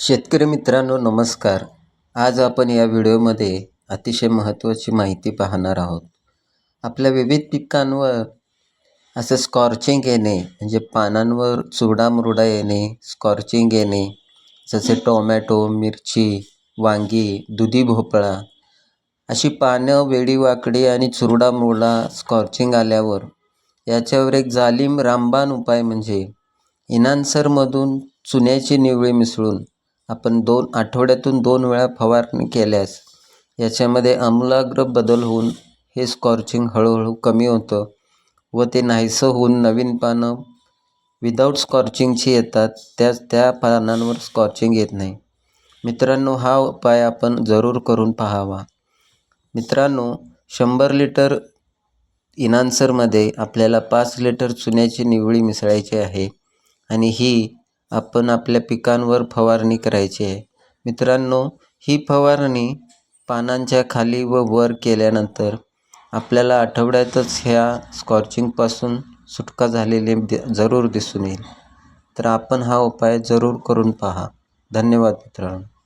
शेतकरी मित्रांनो नमस्कार. आज आपण या व्हिडिओमध्ये अतिशय महत्त्वाची माहिती पाहणार आहोत. आपल्या विविध पिकांवर असं स्कॉर्चिंग येणे म्हणजे पानांवर चुरडामुरडा येणे स्कॉर्चिंग येणे जसे टोमॅटो मिरची वांगी दुधी भोपळा अशी पानं वेडीवाकडी आणि चुरडामुरडा स्कॉर्चिंग आल्यावर याच्यावर एक जालिम रामबाण उपाय म्हणजे इनान्सरमधून चुन्याची निवळी मिसळून आपण दोन आठवड्यातून दोन वेळा फवारणी केल्यास याच्यामध्ये आमूलाग्र बदल होऊन हे स्कॉर्चिंग हळूहळू कमी होतं व ते नाहीसं होऊन नवीन पानं विदाऊट स्कॉर्चिंगची येतात त्याच त्या पानांवर स्कॉर्चिंग येत नाही. मित्रांनो हा उपाय आपण जरूर करून पाहावा. मित्रांनो शंभर लिटर इनान्सरमध्ये आपल्याला पाच लिटर चुन्याची निवळी मिसळायची आहे आणि ही आपण आपल्या पिकांवर फवारणी करायची आहे. मित्रांनो ही फवारणी पानांच्या खाली व वर केल्यानंतर आपल्याला आठवड्यातच ह्या स्कॉर्चिंगपासून सुटका झालेली दि जरूर दिसून येईल. तर आपण हा उपाय जरूर करून पहा. धन्यवाद मित्रांनो.